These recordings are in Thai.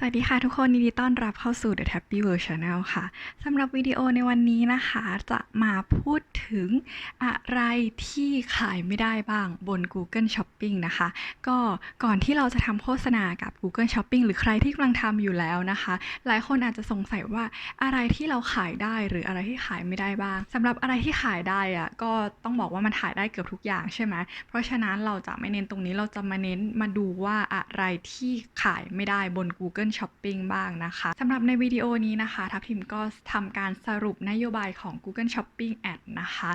สวัสดีค่ะทุกคนยินดีต้อนรับเข้าสู่ The Tappy World Channel ค่ะสำหรับวิดีโอในวันนี้นะคะ จะมาพูดถึงอะไรที่ขายไม่ได้บ้างบน Google Shopping นะคะ ก็ก่อนที่เราจะทำโฆษณากับ Google Shopping หรือใครที่กำลังทำอยู่แล้วนะคะ หลายคนอาจจะสงสัยว่าอะไรที่เราขายได้หรืออะไรที่ขายไม่ได้บ้างสำหรับอะไรที่ขายได้อะก็ต้องบอกว่ามันขายได้เกือบทุกอย่างใช่ไหมเพราะฉะนั้นเราจะไม่เน้นตรงนี้เราจะมาเน้นมาดูว่าอะไรที่ขายไม่ได้บน Google Shopping บ้างนะคะสำหรับในวิดีโอนี้นะคะทัพทิมก็ทำการสรุปนโยบายของ Google Shopping Ad นะคะ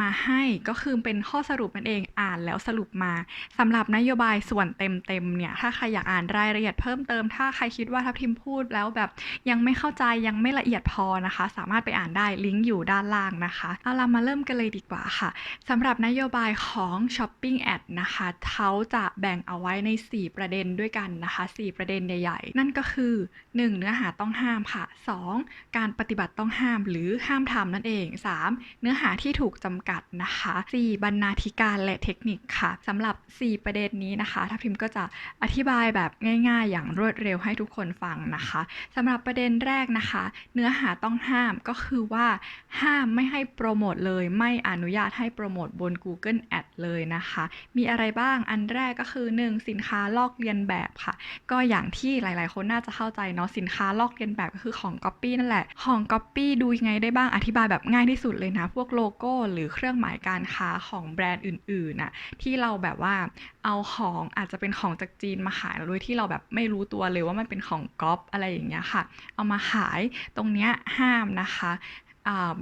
มาให้ก็คือเป็นข้อสรุปนั่นเองอ่านแล้วสรุปมาสำหรับนโยบายส่วนเต็มๆเนี่ยถ้าใครอยากอ่านรายละเอียดเพิ่มเติม ถ้าใครคิดว่าทัพทิมพูดแล้วแบบยังไม่เข้าใจยังไม่ละเอียดพอนะคะ สามารถไปอ่านได้ลิงก์อยู่ด้านล่างนะคะเอาเรามาเริ่มกันเลยดีกว่าค่ะสำหรับนโยบายของ Shopping Ad นะคะเขาจะแบ่งเอาไว้ใน 4 ประเด็นด้วยกันนะคะ 4 ประเด็นใหญ่ๆ นั่นก็คือ 1. เนื้อหาต้องห้ามค่ะ 2. การปฏิบัติต้องห้ามหรือห้ามทำนั่นเอง 3. เนื้อหาที่ถูกจำกัดนะคะ 4. บรรณาธิการและเทคนิคค่ะสำหรับ 4 ประเด็นนี้นะคะทัพทิมก็จะอธิบายแบบง่าย ๆ อย่างรวดเร็วให้ทุกคนฟังนะคะสำหรับประเด็นแรกนะคะ เนื้อหาต้องห้ามก็คือว่า ห้ามไม่ให้โปรโมทเลยไม่อนุญาตให้โปรโมทบน Google Ad เลยนะคะ มีอะไรบ้างอันแรกก็คือ 1. สินค้าลอกเลียนแบบค่ะ ก็อย่างที่หลาย ๆ คนน่าจะเข้าใจเนาะสินค้าลอกเลียนแบบก็คือของ Copy นั่นแหละ ของ Copy ดูยังไงได้บ้างอธิบายแบบง่ายที่สุดเลยนะ พวกโลโก้หรือเครื่องหมายการค้าของแบรนด์อื่นๆน่ะที่เราแบบว่าเอาของอาจจะเป็นของจากจีนมาขายโดยที่เราแบบไม่รู้ตัวเลยว่ามันเป็นของก๊อปอะไรอย่างเงี้ยค่ะ เอามาขายตรงเนี้ยห้ามนะคะ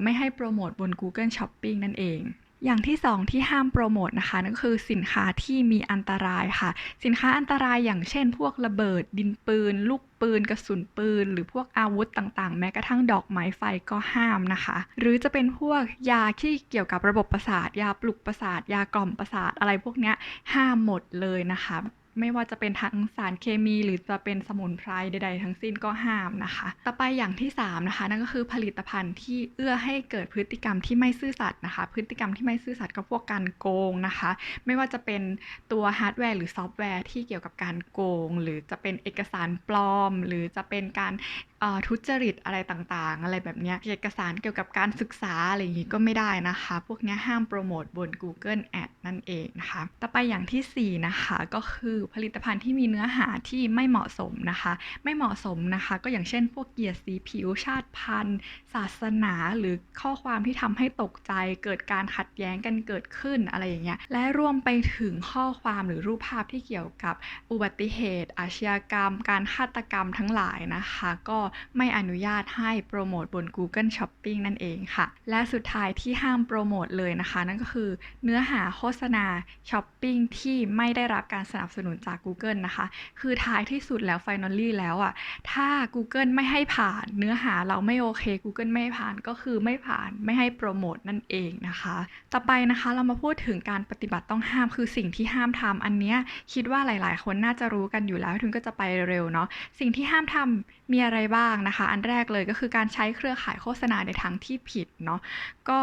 ไม่ให้โปรโมทบน Google Shopping นั่นเอง อย่างที่2ที่ห้ามโปรโมทนะคะนั่นก็คือสินค้าที่มีอันตรายค่ะ สินค้าอันตรายอย่างเช่น พวกระเบิด ดินปืน ลูกปืน กระสุนปืน หรือพวกอาวุธต่างๆ แม้กระทั่งดอกไม้ไฟก็ห้ามนะคะ หรือจะเป็นพวกยาที่เกี่ยวกับระบบประสาท ยาปลุกประสาท ยากล่อมประสาทอะไรพวกเนี้ยห้ามหมดเลยนะคะ ไม่ว่าจะเป็นทั้งสารเคมี หรือจะเป็นสมุนไพรใด ๆ ทั้งสิ้นก็ห้ามนะคะ ต่อไปอย่างที่ 3 นะคะ นั่นก็คือผลิตภัณฑ์ที่เอื้อให้เกิดพฤติกรรมที่ไม่ซื่อสัตย์นะคะ พฤติกรรมที่ไม่ซื่อสัตย์ก็พวกการโกงนะคะ ไม่ว่าจะเป็นตัวฮาร์ดแวร์หรือซอฟต์แวร์ที่เกี่ยวกับการโกง หรือจะเป็นเอกสารปลอม หรือจะเป็นการทุจริตอะไรต่างๆ อะไรแบบนี้เอกสารเกี่ยวกับการศึกษาอะไรอย่างนี้ก็ไม่ได้นะคะ พวกนี้ห้ามโปรโมทบน Google Ad นั่นเองนะคะ ต่อไปอย่างที่ 4 นะคะก็คือผลิตภัณฑ์ที่มีเนื้อหาที่ไม่เหมาะสมนะคะ ไม่เหมาะสมนะคะ ก็อย่างเช่น พวกเกียรติสีผิวชาติพันธุ์ ศาสนาหรือข้อความที่ทำให้ตกใจ เกิดการขัดแย้งกันเกิดขึ้นอะไรอย่างเงี้ยและรวมไปถึงข้อความหรือรูปภาพที่เกี่ยวกับอุบัติเหตุ อาชญากรรม การฆาตกรรมทั้งหลายนะคะ ก็ไม่อนุญาตให้โปรโมทบน Google Shopping นั่นเองค่ะ และสุดท้ายที่ห้ามโปรโมทเลยนะคะ นั่นก็คือเนื้อหาโฆษณาช้อปปิ้งที่ไม่ได้รับการสนับสนุนจาก Google นะคะ คือท้ายที่สุดแล้ว finally แล้วอะถ้า Google ไม่ให้ผ่านเนื้อหาเราไม่โอเค Google ไม่ให้ผ่านก็คือไม่ผ่านไม่ให้โปรโมทนั่นเองนะคะ ต่อไปนะคะเรามาพูดถึงการปฏิบัติต้องห้ามคือสิ่งที่ห้ามทำอันเนี้ยคิดว่าหลาย ๆ คนน่าจะรู้กันอยู่แล้วทุนก็จะไปเร็วเนาะสิ่งที่ห้ามทำมีอะไรบ้างนะคะ อันแรกเลยก็คือการใช้เครือข่ายโฆษณาในทางที่ผิดเนาะก็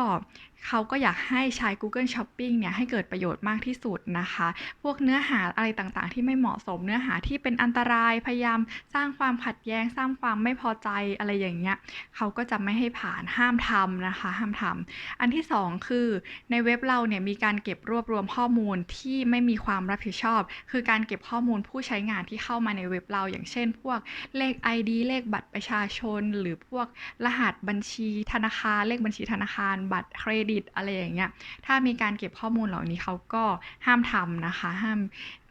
เขาก็อยากให้ใช้ Google Shopping เนี่ยให้เกิดประโยชน์มากที่สุดนะคะ พวกเนื้อหาอะไรต่างๆ ที่ไม่เหมาะสมเนื้อหาที่เป็นอันตรายพยายามสร้างความขัดแย้ง สร้างความไม่พอใจอะไรอย่างเงี้ยเขาก็จะไม่ให้ผ่านห้ามทำนะคะ ห้ามทำอันที่ 2 คือในเว็บเราเนี่ยมีการเก็บรวบรวมข้อมูลที่ไม่มีความรับผิดชอบ คือการเก็บข้อมูลผู้ใช้งานที่เข้ามาในเว็บเรา อย่างเช่น พวกเลข ID เลขบัตรประชาชน หรือพวกรหัสบัญชีธนาคารเลขบัญชีธนาคารบัตรเครดิตอะไรอย่างเงี้ย ถ้ามีการเก็บข้อมูลเหล่านี้เขาก็ห้ามทำนะคะ ห้าม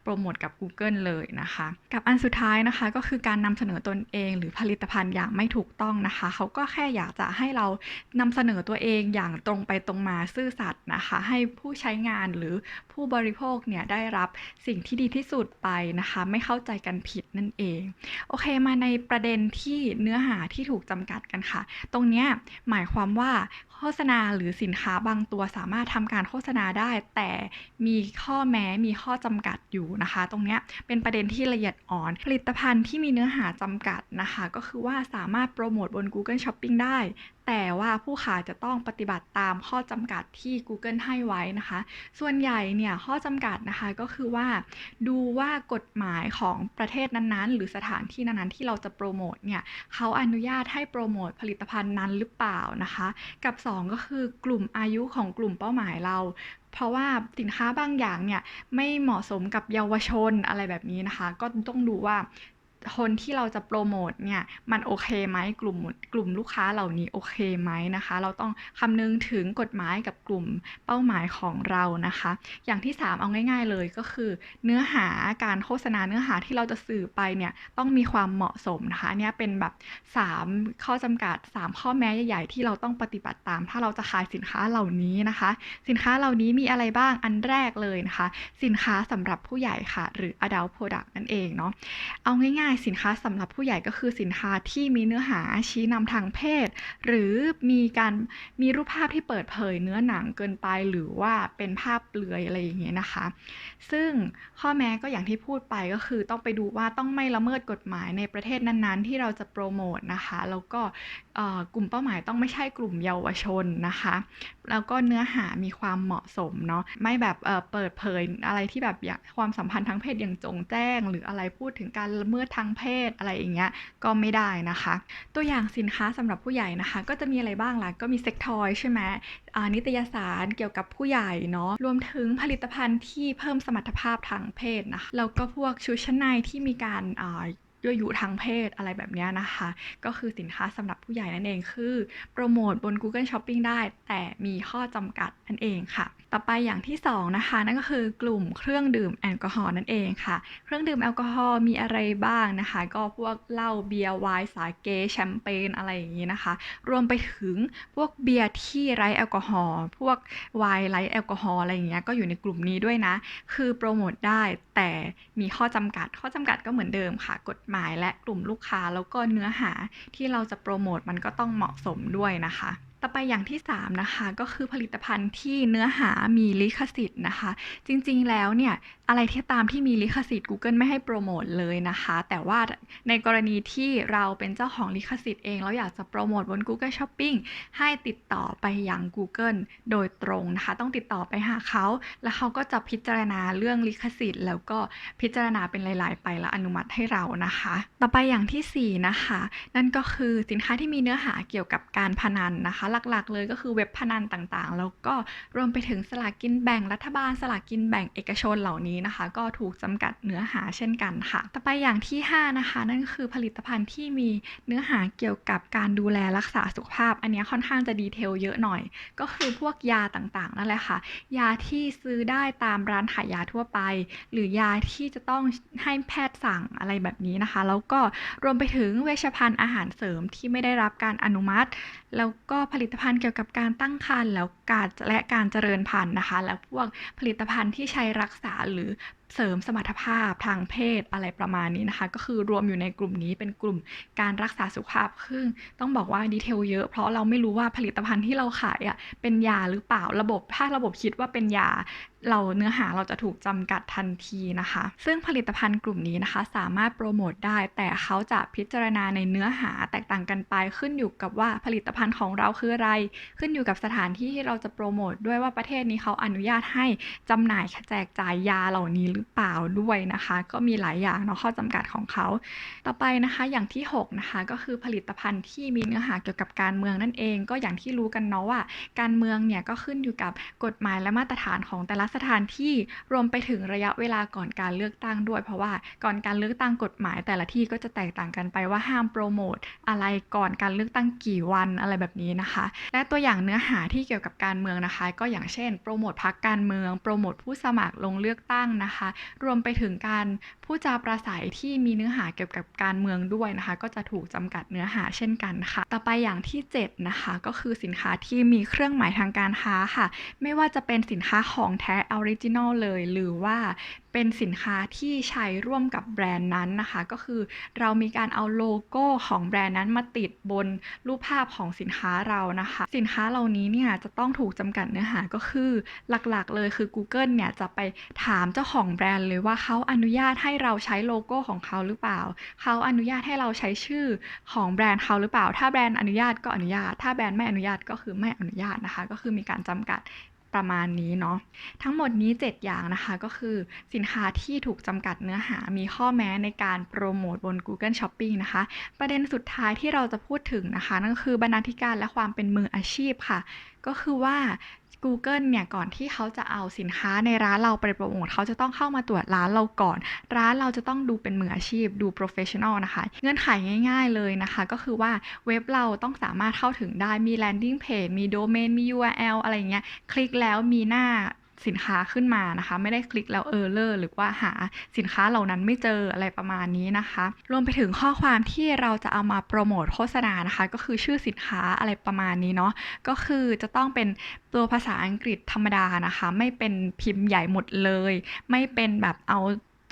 โปรโมทกับ Google เลยนะคะ กับอันสุดท้ายนะคะก็คือการนำเสนอตนเอง หรือผลิตภัณฑ์อย่างไม่ถูกต้องนะคะ เขาก็แค่อยากจะให้เรานำเสนอตัวเองอย่างตรงไปตรงมาซื่อสัตย์นะคะ ให้ผู้ใช้งานหรือผู้บริโภคเนี่ยได้รับสิ่งที่ดีที่สุดไปนะคะ ไม่เข้าใจกันผิดนั่นเอง โอเคมาในประเด็นที่เนื้อหาที่ถูกจำกัดกันค่ะ ตรงนี้หมายความว่า ฆษณาหรือสินค้าบางตัวสามารถทำการโฆษณาได้ แต่มีข้อแม้มีข้อจำกัดอยู่นะคะ ตรงนี้เป็นประเด็นที่ละเอียดอ่อน ผลิตภัณฑ์ที่มีเนื้อหาจำกัดนะคะ ก็คือว่าสามารถโปรโมทบน Google Shopping ได้แต่ว่าผู้ขายจะต้องปฏิบัติตามข้อจำกัดที่ Google ให้ไว้นะคะ ส่วนใหญ่เนี่ยข้อจำกัดนะคะก็คือว่า ดูว่ากฎหมายของประเทศนั้นๆ หรือสถานที่นั้นๆ ที่เราจะโปรโมทเนี่ยเขาอนุญาตให้โปรโมทผลิตภัณฑ์นั้นหรือเปล่านะคะ กับ 2 ก็คือกลุ่มอายุของกลุ่มเป้าหมายเราเพราะว่าสินค้าบางอย่างเนี่ยไม่เหมาะสมกับเยาวชนอะไรแบบนี้นะคะ ก็ต้องดูว่า คนที่เราจะโปรโมทเนี่ยมันโอเคไหมกลุ่มกลุ่มลูกค้าเหล่านี้โอเคไหมนะคะ เราต้องคำนึงถึงกฎหมายกับกลุ่มเป้าหมายของเรานะคะ อย่างที่ 3 เอาง่าย ๆ เลยก็คือ เนื้อหาการโฆษณาเนื้อหาที่เราจะสื่อไปเนี่ยต้องมีความเหมาะสมนะคะเนี่ยเป็นแบบ 3 ข้อจำกัด 3 ข้อแม้ใหญ่ ๆ ที่เราต้องปฏิบัติตาม ถ้าเราจะขายสินค้าเหล่านี้นะคะ สินค้าเหล่านี้มีอะไรบ้างอันแรกเลยนะคะ สินค้าสำหรับผู้ใหญ่ค่ะ หรือ adult product นั่นเองเนาะเอาง่ายๆ สินค้าสำหรับผู้ใหญ่ก็คือสินค้าที่มีเนื้อหาชี้นำทางเพศ หรือมีการมีรูปภาพที่เปิดเผยเนื้อหนังเกินไปหรือว่าเป็นภาพเปลือยอะไรอย่างเงี้ยนะคะ ซึ่งข้อแม้ก็อย่างที่พูดไปก็คือต้องไปดูว่าต้องไม่ละเมิดกฎหมายในประเทศนั้นๆ ที่เราจะโปรโมทนะคะแล้วก็กลุ่มเป้าหมายต้องไม่ใช่กลุ่มเยาวชนนะคะ แล้วก็เนื้อหามีความเหมาะสมเนาะไม่แบบเเปิดเผยอะไรที่แบบอยากความสัมพันธ์ทางเพศอย่างจงแจ้ง หรืออะไรพูดถึงการละเมิดทางางเพศอะไรอย่างเงี้ยก็ไม่ได้นะคะ ตัวอย่างสินค้าสำหรับผู้ใหญ่นะคะ ก็จะมีอะไรบ้างล่ะก็มีเซ็กทอยใช่ไหมนิตยสารเกี่ยวกับผู้ใหญ่เนาะรวมถึงผลิตภัณฑ์ที่เพิ่มสมรรถภาพทางเพศนะคะแล้วก็พวกชุดชั้นในที่มีการ ยั่วยุทางเพศอะไรแบบนี้นะคะ ก็คือสินค้าสำหรับผู้ใหญ่นั่นเองคือโปรโมทบน Google Shopping ได้ แต่มีข้อจำกัดนั่นเองค่ะ ต่อไปอย่างที่ 2 นะคะ นั่นก็คือกลุ่มเครื่องดื่มแอลกอฮอล์นั่นเองค่ะ เครื่องดื่มแอลกอฮอล์มีอะไรบ้างนะคะ ก็พวกเหล้าเบียร์ไวน์สาเกแชมเปญอะไรอย่างนี้นะคะ รวมไปถึงพวกเบียร์ที่ไร้แอลกอฮอล์พวกไวน์ไร้แอลกอฮอล์อะไรอย่างเงี้ยก็อยู่ในกลุ่มนี้ด้วยนะ คือโปรโมทได้แต่มีข้อจำกัดข้อจำกัดก็เหมือนเดิมค่ะกฎหมายและกลุ่มลูกค้าแล้วก็เนื้อหาที่เราจะโปรโมทมันก็ต้องเหมาะสมด้วยนะคะ ต่อไปอย่างที่ 3 นะคะก็คือผลิตภัณฑ์ที่เนื้อหามีลิขสิทธิ์นะคะ จริงๆแล้วเนี่ยอะไรที่ตามที่มีลิขสิทธิ์ Google ไม่ให้โปรโมทเลยนะคะ แต่ว่าในกรณีที่เราเป็นเจ้าของลิขสิทธิ์เองแล้วอยากจะโปรโมทบน Google Shopping ให้ติดต่อไปยัง Google โดยตรงนะคะ ต้องติดต่อไปหาเขา แล้วเขาก็จะพิจารณาเรื่องลิขสิทธิ์ แล้วก็พิจารณาเป็นหลายๆ ไปแล้วอนุมัติให้เรานะคะ ต่อไปอย่างที่ 4 นะคะ นั่นก็คือสินค้าที่มีเนื้อหาเกี่ยวกับการพนันนะคะหลักๆ เลยก็คือเว็บพนันต่างๆ แล้วก็รวมไปถึงสลากกินแบ่งรัฐบาล สลากกินแบ่งเอกชนเหล่านี้นะคะ ก็ถูกจำกัดเนื้อหาเช่นกันค่ะ ต่อไปอย่างที่ 5 นะคะ นั่นคือผลิตภัณฑ์ที่มีเนื้อหาเกี่ยวกับการดูแลรักษาสุขภาพ อันนี้ค่อนข้างจะดีเทลเยอะหน่อย ก็คือพวกยาต่างๆนั่นแหละค่ะ ยาที่ซื้อได้ตามร้านขายยาทั่วไป หรือยาที่จะต้องให้แพทย์สั่งอะไรแบบนี้นะคะ แล้วก็รวมไปถึงเวชภัณฑ์อาหารเสริมที่ไม่ได้รับการอนุมัติ แล้วก็ผลิตภัณฑ์เกี่ยวกับการตั้งครรภ์แล้วการและการเจริญพันธุ์นะคะ แล้วพวกผลิตภัณฑ์ที่ใช้รักษาหรือเสริมสมรรถภาพทางเพศอะไรประมาณนี้นะคะ ก็คือรวมอยู่ในกลุ่มนี้เป็นกลุ่มการรักษาสุขภาพครึ่งต้องบอกว่าดีเทลเยอะ เพราะเราไม่รู้ว่าผลิตภัณฑ์ที่เราขายอะเป็นยาหรือเปล่าระบบถ้าระบบคิดว่าเป็นยาเราเนื้อหาเราจะถูกจำกัดทันทีนะคะ ซึ่งผลิตภัณฑ์กลุ่มนี้นะคะ สามารถโปรโมทได้ แต่เขาจะพิจารณาในเนื้อหาแตกต่างกันไป ขึ้นอยู่กับว่าผลิตภัณฑ์ของเราคืออะไร ขึ้นอยู่กับสถานที่ที่เราจะโปรโมทด้วยว่าประเทศนี้เขาอนุญาตให้จำหน่ายแจกจ่ายยาเหล่านี้หรือเปล่าด้วยนะคะ ก็มีหลายอย่างเนาะข้อจำกัดของเขา ต่อไปนะคะอย่างที่ 6 นะคะ ก็คือผลิตภัณฑ์ที่มีเนื้อหาเกี่ยวกับการเมืองนั่นเอง ก็อย่างที่รู้กันเนาะว่า การเมืองเนี่ยก็ขึ้นอยู่กับกฎหมายและมาตรฐานของแต่ละสถานที่รวมไปถึงระยะเวลาก่อนการเลือกตั้งด้วย เพราะว่าก่อนการเลือกตั้งกฎหมาย แต่ละที่ก็จะแตกต่างกันไปว่าห้ามโปรโมทอะไรก่อนการเลือกตั้งกี่วันอะไรแบบนี้นะคะ และตัวอย่างเนื้อหาที่เกี่ยวกับการเมืองนะคะ ก็อย่างเช่น โปรโมทพรรคการเมือง โปรโมทผู้สมัครลงเลือกตั้งนะคะรวมไปถึงการผู้จาประสัยที่มีเนื้อหาเกี่ยวกับการเมืองด้วยนะคะ ก็จะถูกจำกัดเนื้อหาเช่นกันค่ะ ต่อไปอย่างที่ 7 นะคะ ก็คือสินค้าที่มีเครื่องหมายทางการค้าค่ะ ไม่ว่าจะเป็นสินค้าของแท้ออริจินอลเลย หรือว่า เป็นสินค้าที่ใช้ร่วมกับแบรนด์นั้นนะคะ ก็คือเรามีการเอาโลโก้ของแบรนด์นั้นมาติดบนรูปภาพของสินค้าเรานะคะ สินค้าเหล่านี้เนี่ยจะต้องถูกจำกัดเนื้อหาก็คือหลักๆ เลยคือ Google เนี่ยจะไปถามเจ้าของแบรนด์เลยว่าเขาอนุญาตให้เราใช้โลโก้ของเขาหรือเปล่า เขาอนุญาตให้เราใช้ชื่อของแบรนด์เขาหรือเปล่า ถ้าแบรนด์อนุญาตก็อนุญาต ถ้าแบรนด์ไม่อนุญาตก็คือไม่อนุญาตนะคะ ก็คือมีการจำกัด ประมาณนี้เนาะทั้งหมดนี้ 7 อย่างนะคะก็คือสินค้าที่ถูกจำกัดเนื้อหามีข้อแม้ในการโปรโมทบน Google Shopping นะคะ ประเด็นสุดท้ายที่เราจะพูดถึงนะคะ นั่นก็คือบรรณาธิการและความเป็นมืออาชีพค่ะ ก็คือว่า Google เนี่ยก่อนที่เขาจะเอาสินค้าในร้านเราไปโปรโมทเขาจะต้องเข้ามาตรวจร้านเราก่อน ร้านเราจะต้องดูเป็นมืออาชีพดู professional นะคะ เงื่อนไขง่ายๆเลยนะคะ ก็คือว่าเว็บเราต้องสามารถเข้าถึงได้มี landing page มี domain มี URL อะไรเงี้ย คลิกแล้วมีหน้า สินค้าขึ้นมานะคะ ไม่ได้คลิกแล้วเออร์เลอร์หรือว่าหาสินค้าเหล่านั้นไม่เจออะไรประมาณนี้นะคะ รวมไปถึงข้อความที่เราจะเอามาโปรโมทโฆษณานะคะ ก็คือชื่อสินค้าอะไรประมาณนี้เนาะก็คือจะต้องเป็นตัวภาษาอังกฤษธรรมดานะคะ ไม่เป็นพิมพ์ใหญ่หมดเลย ไม่เป็นแบบเอา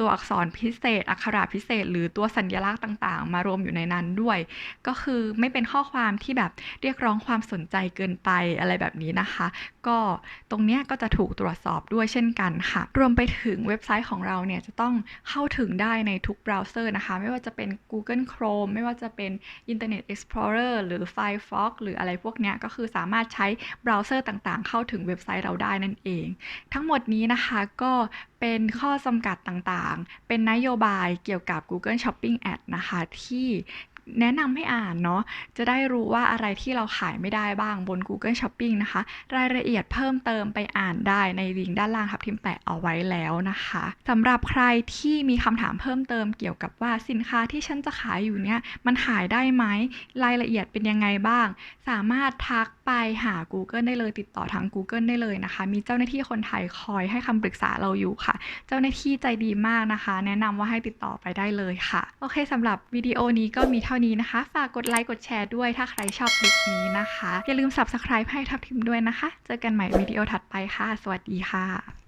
ตัวอักษรพิเศษ อักขระพิเศษ หรือตัวสัญลักษณ์ต่างๆ มารวมอยู่ในนั้นด้วย ก็คือไม่เป็นข้อความที่แบบเรียกร้องความสนใจเกินไปอะไรแบบนี้นะคะ ก็ตรงเนี้ยก็จะถูกตรวจสอบด้วยเช่นกันค่ะ รวมไปถึงเว็บไซต์ของเราเนี่ยจะต้องเข้าถึงได้ในทุกเบราว์เซอร์นะคะ ไม่ว่าจะเป็น Google Chrome ไม่ว่าจะเป็น Internet Explorer หรือ Firefox หรืออะไรพวกเนี้ยก็คือสามารถใช้เบราว์เซอร์ต่างๆ เข้าถึงเว็บไซต์เราได้นั่นเอง ทั้งหมดนี้นะคะก็ เป็นข้อจำกัดต่างๆ เป็นนโยบายเกี่ยวกับ Google Shopping Ad นะคะ ที่ แนะนำให้อ่านเนาะ จะได้รู้ว่าอะไรที่เราขายไม่ได้บ้างบน Google Shopping นะคะ รายละเอียดเพิ่มเติมไปอ่านได้ในลิงก์ด้านล่างทับทิมแปะเอาไว้แล้วนะคะสำหรับใครที่มีคำถามเพิ่มเติมเกี่ยวกับว่าสินค้าที่ฉันจะขายอยู่เนี่ยมันขายได้ไหม รายละเอียดเป็นยังไงบ้าง สามารถทักไปหา Google ได้เลยติดต่อทาง Google ได้เลยนะคะ มีเจ้าหน้าที่คนไทยคอยให้คำปรึกษาเราอยู่ค่ะ เจ้าหน้าที่ใจดีมากนะคะ แนะนำว่าให้ติดต่อไปได้เลยค่ะ โอเคสำหรับวิดีโอนี้ก็มีเท่านี้นะคะ ฝากกดไลค์กดแชร์ด้วยถ้าใครชอบคลิปนี้นะคะ อย่าลืม subscribe ให้ทับทิมด้วยนะคะ เจอกันใหม่วิดีโอถัดไปค่ะ สวัสดีค่ะ